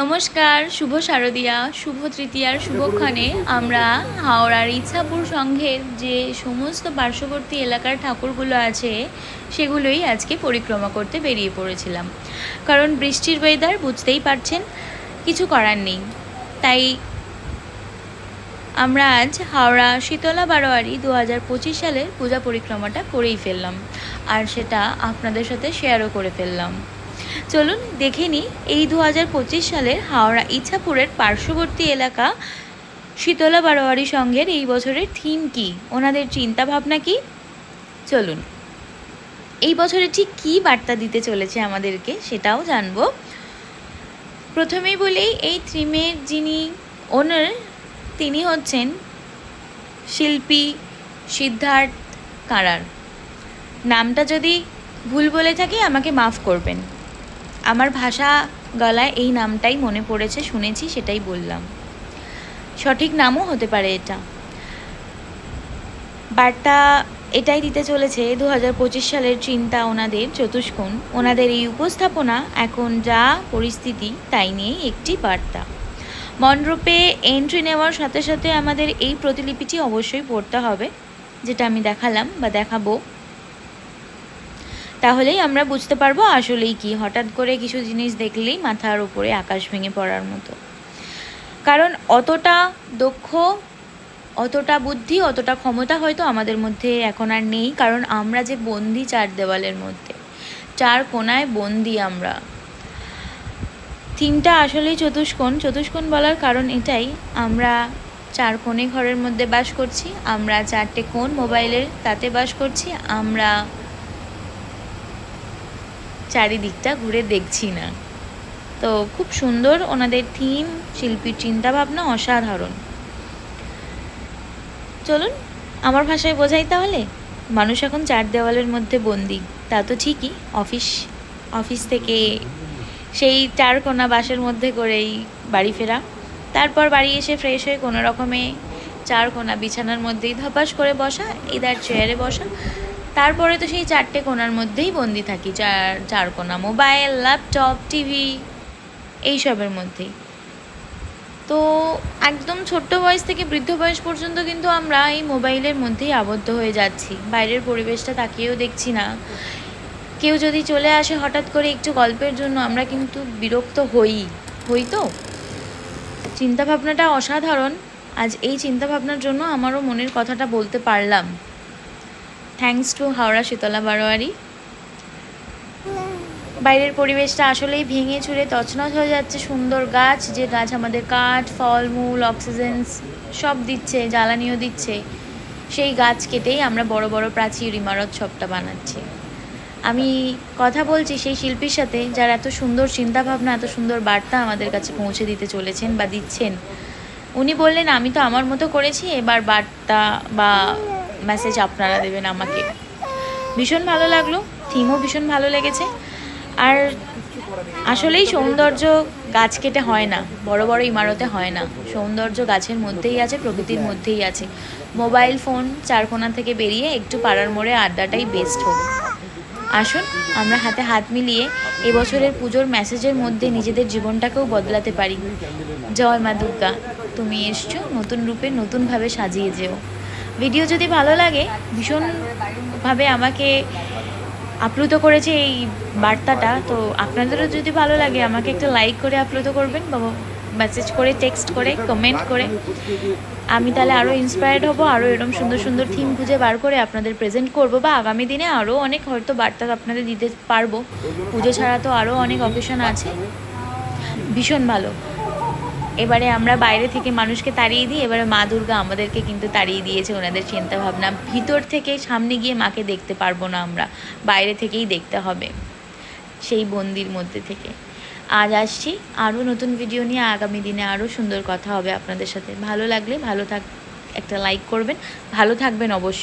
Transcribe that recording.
নমস্কার, শুভ শারদিয়া, শুভ তৃতীয়ার শুভক্ষণে আমরা হাওড়ার ইচ্ছাপুর সংঘের যে সমস্ত পার্শ্ববর্তী এলাকার ঠাকুরগুলো আছে, সেগুলোই আজকে পরিক্রমা করতে বেরিয়ে পড়েছিলাম। কারণ বৃষ্টির ওয়েদার বুঝতেই পারছেন, কিছু করার নেই। তাই আমরা আজ হাওড়া শীতলা বারোয়ারি দু হাজার পঁচিশ সালের পূজা পরিক্রমাটা করেই ফেললাম। আর সেটা আপনাদের সাথে শেয়ারও করে ফেললাম। চলুন দেখে নিই, এই দু হাজার পঁচিশ সালের হাওড়া ইচ্ছাপুরের পার্শ্ববর্তী এলাকা শীতলা বারোয়ারি সংঘের এই বছরের থিম কি? ওনাদের চিন্তা ভাবনা কি? চলুন। এই বছরে ঠিক কী বার্তা দিতে চলেছে আমাদেরকে সেটাও জানব। প্রথমেই বলি, এই থিমের যিনি ওনার, তিনি হচ্ছেন শিল্পী সিদ্ধার্থ কারার। নামটা যদি ভুল বলে থাকি, আমাকে মাফ করবেন। আমার ভাষা গলায় এই নামটাই মনে পড়েছে, শুনেছি, সেটাই বললাম। সঠিক নামও হতে পারে এটা। বার্তা এটাই দিতে চলেছে দু হাজার পঁচিশ সালের চিন্তা ওনাদের চতুষ্কোণ। ওনাদের এই উপস্থাপনা এখন যা পরিস্থিতি, তাই নিয়েই একটি বার্তা। মণ্ডপে এন্ট্রি নেওয়ার সাথে সাথে আমাদের এই প্রতিলিপিটি অবশ্যই পড়তে হবে, যেটা আমি দেখালাম বা দেখাবো। তাহলেই আমরা বুঝতে পারব আসলেই কি। হঠাৎ করে কিছু জিনিস দেখলেই মাথার উপরে আকাশ ভেঙে পড়ার মতো। কারণ অতটা দক্ষ, অতটা বুদ্ধি, অতটা ক্ষমতা হয়তো আমাদের মধ্যে এখন আর নেই, কারণ আমরা যে বন্দি চার দেওয়ালের মধ্যে, চার কোনায় বন্দি আমরা। থিমটা আসলেই চতুষ্কোণ। চতুষ্কোণ বলার কারণ এটাই, আমরা চার কোণে ঘরের মধ্যে বাস করছি, আমরা চারটে কোণ মোবাইলের তাতে বাস করছি, আমরা চারিদিকটা ঘুরে দেখছি না। তো খুব সুন্দর ওনাদের থিম শিল্পীর চিন্তাভাবনা অসাধারণ। চলুন, আমার ভাষায় বোঝাই তাহলে? মানুষ এখন চার দেওয়ালের মধ্যে বন্দি, তা তো ঠিকই, অফিস অফিস থেকে সেই চার কোনা বাসের মধ্যে করেই বাড়ি ফেরা। তারপর বাড়ি এসে ফ্রেশ হয়ে কোনো রকমে চার কোনা বিছানার মধ্যেই ধপাস করে বসা ইদার চেয়ারে বসা তারপরে তো সেই চারটে কোণার মধ্যেই বন্দি থাকি, চার চার কোণা মোবাইল ল্যাপটপ টিভি এইসবের মধ্যেই। তো একদম ছোট্ট বয়স থেকে বৃদ্ধ বয়স পর্যন্ত কিন্তু আমরা এই মোবাইলের মধ্যেই আবদ্ধ হয়ে যাচ্ছি। বাইরের পরিবেশটা তাকিয়েও দেখছি না। কেউ যদি চলে আসে হঠাৎ করে একটু গল্পের জন্য, আমরা কিন্তু বিরক্ত হই। হই তো? চিন্তাভাবনাটা অসাধারণ। আজ এই চিন্তাভাবনার জন্য আমারও মনের কথাটা বলতে পারলাম। Thanks to Howrah Shitala Baroari. বাইরের পরিবেশটা আসলেই ভেঙে চুরে তছনছ হয়ে যাচ্ছে সুন্দর গাছ, যে গাছ আমাদের কাঠ ফল মূল অক্সিজেন সব দিচ্ছে, জ্বালানিও দিচ্ছে। সেই গাছ কেটেই আমরা বড় বড় প্রাচীর ইমারত সবটা বানাচ্ছি। আমি কথা বলছি সেই শিল্পীর সাথে, যার এত সুন্দর চিন্তাভাবনা, এত সুন্দর বার্তা আমাদের কাছে পৌঁছে দিতে চলেছেন বা দিচ্ছেন। উনি বললেন, আমি তো আমার মতো করেছি, এবার বার্তা বা মেসেজ আপনারা দেবেন আমাকে। ভীষণ ভালো লাগল, থিমও ভীষণ ভালো লেগেছে। আর আসলেই সৌন্দর্য গাছ কেটে হয় না, বড় বড় ইমারতে হয় না। সৌন্দর্য গাছের মধ্যেই আছে, প্রকৃতির মধ্যেই আছে। মোবাইল ফোন চারকোনা থেকে বেরিয়ে একটু পাড়ার মোড়ে আড্ডাটাই বেস্ট হোক। আসুন, আমরা হাতে হাত মিলিয়ে এবছরের পুজোর মেসেজের মধ্যে নিজেদের জীবনটাকেও বদলাতে পারি। জয় মা দুর্গা, তুমি এসছো নতুন রূপে নতুনভাবে সাজিয়ে যেও। ভিডিও যদি ভালো লাগে, ভীষণভাবে আমাকে আপ্লুত করেছে এই বার্তাটা। তো আপনাদেরও যদি ভালো লাগে, আমাকে একটা লাইক করে আপ্লুত করবেন, বা মেসেজ করে টেক্সট করে কমেন্ট করে। আমি তাহলে আরও ইন্সপায়ার্ড হব আরও এরকম সুন্দর সুন্দর থিম খুঁজে বার করে আপনাদের প্রেজেন্ট করব, বা আগামী দিনে আরও অনেক হয়তো বার্তা আপনাদের দিতে পারব। পুজো ছাড়া তো আরও অনেক অকেশন আছে। ভীষণ ভালো। এবারে আমরা বাইরে থেকে মানুষকে তাড়িয়ে দিই, এবারে মা দুর্গা আমাদেরকে কিন্তু তাড়িয়ে দিয়েছে ওনাদের চিন্তা ভাবনা ভিতর থেকে সামনে গিয়ে মাকে দেখতে পারব না আমরা, বাইরে থেকেই দেখতে হবে সেই বন্দির মধ্যে থেকে। আজ আসছি, আরও নতুন ভিডিও নিয়ে আগামী দিনে আরও সুন্দর কথা হবে আপনাদের সাথে। ভালো লাগলে ভালো থাক, একটা লাইক করবেন, ভালো থাকবেন অবশ্যই।